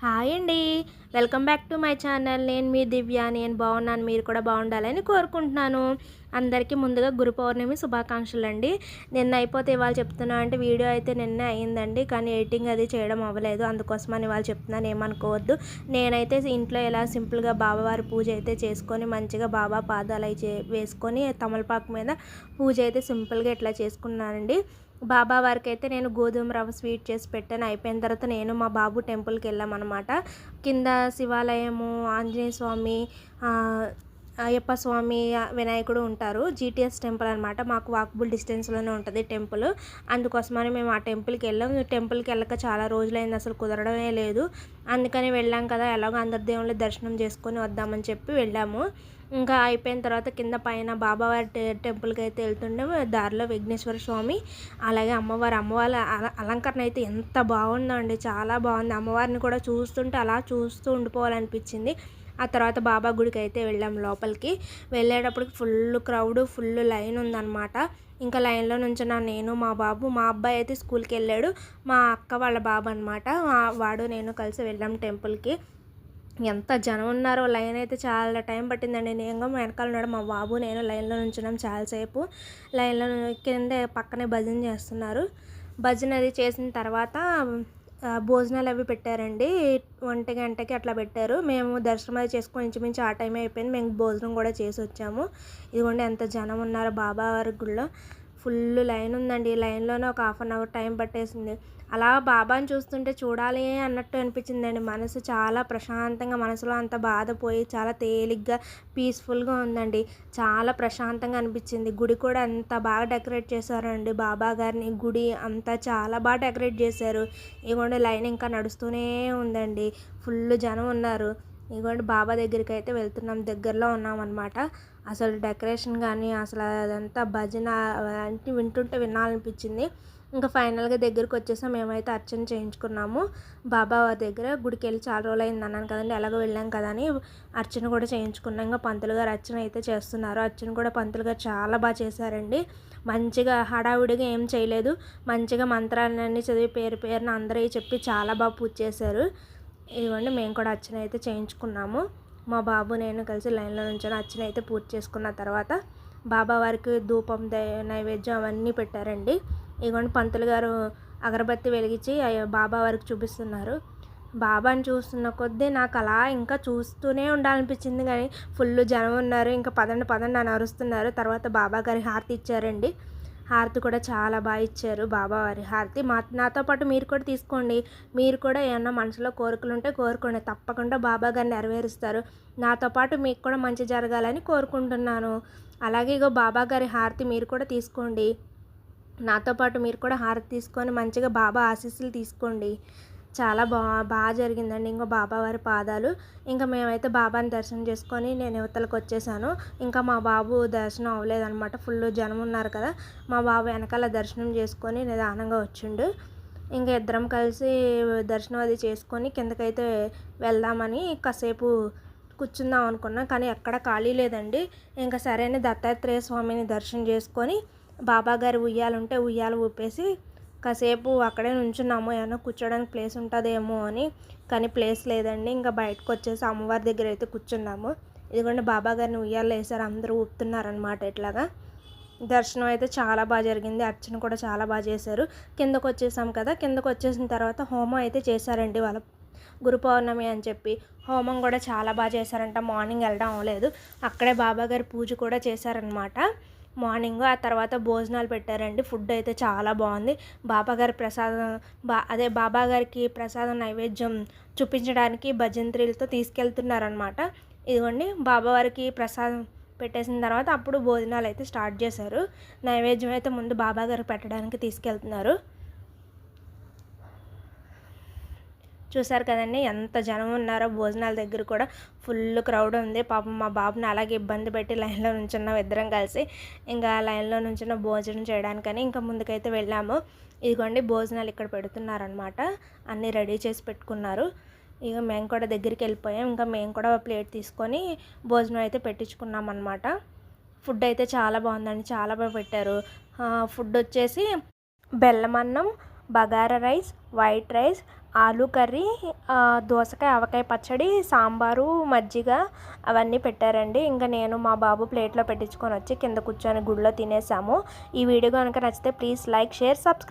Hi అండి. Welcome back to my channel. నేను మీ దివ్య. నేను బాగున్నాను. మీరు కూడా బాగుండాలని కోరుకుంటున్నాను. అందరికీ ముందుగా గురు పౌర్ణమి శుభాకాంక్షలు అండి నిన్న అయిపోతే ఇవాళ చెప్తున్నా అంటే వీడియో అయితే నిన్నే అయిందండి. కానీ ఎడిటింగ్ అది చేయడం అవ్వలేదు. అందుకోసమని ఇవాళ చెప్తున్నాను. ఏమనుకోవద్దు. నేనైతే ఇంట్లో ఎలా సింపుల్గా బాబావారి పూజ అయితే చేసుకొని మంచిగా బాబా పాదాలు అయితే వేసుకొని తమలపాకు మీద పూజ అయితే సింపుల్గా ఇట్లా చేసుకున్నానండి. బాబా వారికి అయితే నేను గోధుమ రవ్వ స్వీట్ చేసి పెట్టాను. అయిపోయిన తర్వాత నేను మా బాబు టెంపుల్కి వెళ్ళామన్నమాట. కింద శివాలయము ఆంజనేయ స్వామి అయ్యప్ప స్వామి వినాయకుడు ఉంటారు. జీటీఎస్ టెంపుల్ అనమాట మాకు వాకబుల్ డిస్టెన్స్లోనే ఉంటుంది టెంపుల్. అందుకోసమని మేము ఆ టెంపుల్కి వెళ్ళాం. టెంపుల్కి వెళ్ళక చాలా రోజులైంది అసలు కుదరడమే లేదు. అందుకని వెళ్ళాం కదా ఎలాగో అందరి దేవుళ్ళ దర్శనం చేసుకొని వద్దామని చెప్పి వెళ్ళాము. ఇంకా అయిపోయిన తర్వాత కింద పైన బాబావారి టెంపుల్కి అయితే వెళ్తుండే దారిలో విఘ్నేశ్వర స్వామి. అలాగే అమ్మవారి అమ్మవారి అల- అలంకరణ అయితే ఎంత బాగుందో అండి చాలా బాగుంది. అమ్మవారిని కూడా చూస్తుంటే అలా చూస్తూ ఉండిపోవాలనిపించింది. ఆ తర్వాత బాబా గుడికి అయితే వెళ్ళాం లోపలికి. వెళ్ళేటప్పటికి ఫుల్ క్రౌడ్ ఫుల్ లైన్ ఉందన్నమాట. ఇంకా లైన్లో నుంచున్న నేను మా బాబు మా అబ్బాయి అయితే స్కూల్కి వెళ్ళాడు. మా అక్క వాళ్ళ బాబు అనమాట వాడు నేను కలిసి వెళ్ళాం టెంపుల్కి. ఎంత జనం ఉన్నారో లైన్ అయితే చాలా టైం పట్టిందండి. నేను వెనకాల ఉన్నాడు మా బాబు నేను లైన్లో నుంచున్నాం చాలాసేపు. లైన్లో కింద పక్కనే భజన చేస్తున్నారు. భజన అది చేసిన తర్వాత భోజనాలు అవి పెట్టారండి. ఒంటి గంటకి అట్లా పెట్టారు. మేము దర్శనం అది చేసుకొని ఇంచుమించు ఆ టైం అయిపోయింది. మేము భోజనం కూడా చేసి వచ్చాము. ఇదిగోండి ఎంత జనం ఉన్నారో బాబా వారి గుళ్ళో. ఫుల్ లైన్ ఉందండి. లైన్లోనే ఒక హాఫ్ అన్ అవర్ టైం పట్టేసింది. అలా బాబాని చూస్తుంటే చూడాలి అన్నట్టు అనిపించిందండి. మనసు చాలా ప్రశాంతంగా మనసులో అంత బాధపోయి చాలా తేలిగ్గా పీస్ఫుల్గా ఉందండి. చాలా ప్రశాంతంగా అనిపించింది. గుడి కూడా అంత బాగా డెకరేట్ చేశారండి బాబా గారిని. గుడి అంతా చాలా బాగా డెకరేట్ చేశారు. ఇవ్వండి లైన్ ఇంకా నడుస్తూనే ఉందండి. ఫుల్ జనం ఉన్నారు. ఇదిగోండి బాబా దగ్గరికి అయితే వెళ్తున్నాం. దగ్గరలో ఉన్నాం అనమాట అసలు డెకరేషన్ కానీ అసలు అదంతా భజన అంటే వింటుంటే వినాలనిపించింది. ఇంకా ఫైనల్గా దగ్గరికి వచ్చేసాం. మేమైతే అర్చన చేయించుకున్నాము. బాబా దగ్గర గుడికి వెళ్ళి చాలా రోజులు అయింది అన్నాను కదండి. ఎలాగో వెళ్ళాం కదా అని అర్చన కూడా చేయించుకున్నాం. ఇంకా పంతులు గారు అర్చన అయితే చేస్తున్నారు. అర్చన కూడా పంతులు గారు చాలా బాగా చేశారండి. మంచిగా హడావుడిగా ఏం చేయలేదు. మంచిగా మంత్రాలన్నీ చదివి పేరు పేరున అందరూ చెప్పి చాలా బాగా పూజ చేశారు. ఇదిగోండి మేము కూడా అర్చన అయితే చేయించుకున్నాము. మా బాబు నేను కలిసి లైన్లో నుంచొని అర్చన అయితే పూజ చేసుకున్న తర్వాత బాబా వారికి ధూపం నైవేద్యం అవన్నీ పెట్టారండి. ఇదిగోండి పంతులు గారు అగరబత్తి వెలిగించి బాబా వారికి చూపిస్తున్నారు. బాబాని చూస్తున్న కొద్దీ నాకు అలా ఇంకా చూస్తూనే ఉండాలనిపించింది కానీ ఫుల్ జనం ఉన్నారు. ఇంకా పదండి పదండి అని అరుస్తున్నారు. తర్వాత బాబా గారి హారతి ఇచ్చారండి. హారతి కూడా చాలా బాగా ఇచ్చారు బాబావారి హారతి. మా నాతో పాటు మీరు కూడా తీసుకోండి. మీరు కూడా ఏమన్నా మనసులో కోరికలు ఉంటే కోరుకోండి. తప్పకుండా బాబా గారు నెరవేరుస్తారు. నాతో పాటు మీకు కూడా మంచి జరగాలని కోరుకుంటున్నాను. అలాగే ఇగో బాబా గారి హారతి మీరు కూడా తీసుకోండి. నాతో పాటు మీరు కూడా హారతి తీసుకొని మంచిగా బాబా ఆశీస్సులు తీసుకోండి. చాలా బా బాగా జరిగిందండి. ఇంకో బాబా వారి పాదాలు. ఇంకా మేమైతే బాబాని దర్శనం చేసుకొని నేను యువతలకు వచ్చేసాను. ఇంకా మా బాబు దర్శనం అవ్వలేదన్నమాట. ఫుల్ జనం ఉన్నారు కదా. మా బాబు వెనకాల దర్శనం చేసుకొని నిదానంగా వచ్చిండు. ఇంకా ఇద్దరం కలిసి దర్శనం అది చేసుకొని కిందకైతే వెళ్దామని కాసేపు కూర్చుందాం అనుకున్నాం. కానీ ఎక్కడ ఖాళీ లేదండి. ఇంకా సరైన దత్తాత్రేయ స్వామిని దర్శనం చేసుకొని బాబా గారి ఉయ్యాలుంటే ఉయ్యాలు ఊపేసి కాసేపు అక్కడే నుంచున్నాము ఏమైనా కూర్చోడానికి ప్లేస్ ఉంటుందేమో అని. కానీ ప్లేస్ లేదండి. ఇంకా బయటకు వచ్చేసి అమ్మవారి దగ్గర అయితే కూర్చున్నాము. ఇదిగోండి బాబా గారిని ఉయ్యాలు వేసారు అందరూ ఊపుతున్నారనమాట ఇట్లాగా. దర్శనం అయితే చాలా బాగా జరిగింది. అర్చన కూడా చాలా బాగా చేశారు. కిందకు వచ్చేసాం కదా. కిందకు వచ్చేసిన తర్వాత హోమం అయితే చేశారండి వాళ్ళ గురు పౌర్ణమి అని చెప్పి. హోమం కూడా చాలా బాగా చేశారంట. మార్నింగ్ వెళ్ళడం అవ్వలేదు. అక్కడే బాబాగారి పూజ కూడా చేశారనమాట మార్నింగ్ ఆ తర్వాత భోజనాలు పెట్టారండి. ఫుడ్ అయితే చాలా బాగుంది. బాబాగారి ప్రసాదం బా అదే బాబాగారికి ప్రసాదం నైవేద్యం చూపించడానికి భజంత్రీలతో తీసుకెళ్తున్నారనమాట ఇదిగోండి బాబావారికి ప్రసాదం పెట్టేసిన తర్వాత అప్పుడు భోజనాలు అయితే స్టార్ట్ చేశారు. నైవేద్యం అయితే ముందు బాబాగారికి పెట్టడానికి తీసుకెళ్తున్నారు. చూసారు కదండి ఎంత జనం ఉన్నారో భోజనాల దగ్గర కూడా ఫుల్ క్రౌడ్ ఉంది. పాపం మా బాబుని అలాగే ఇబ్బంది పెట్టి లైన్లో నుంచున్నాం ఇద్దరం కలిసి. ఇంకా లైన్లో నుంచున్న భోజనం చేయడానికని ఇంకా ముందుకైతే వెళ్ళాము. ఇదిగోండి భోజనాలు ఇక్కడ పెడుతున్నారనమాట అన్నీ రెడీ చేసి పెట్టుకున్నారు. ఇక మేము కూడా దగ్గరికి వెళ్ళిపోయాం. ఇంకా మేము కూడా ప్లేట్ తీసుకొని భోజనం అయితే పెట్టించుకున్నాం అనమాట ఫుడ్ అయితే చాలా బాగుందండి చాలా బాగా పెట్టారు. ఫుడ్ వచ్చేసి బెల్లం అన్నం bagara rice white rice aloo curry దోసకాయ ఆవకాయ పచ్చడి సాంబారు మజ్జిగ అవన్నీ పెట్టారండి. ఇంకా నేను మా బాబు ప్లేట్లో పెట్టించుకొని వచ్చి కింద కూర్చొని గుడిలో తినేసాము. ఈ వీడియో కనుక నచ్చితే ప్లీజ్ లైక్ షేర్ సబ్స్క్రైబ్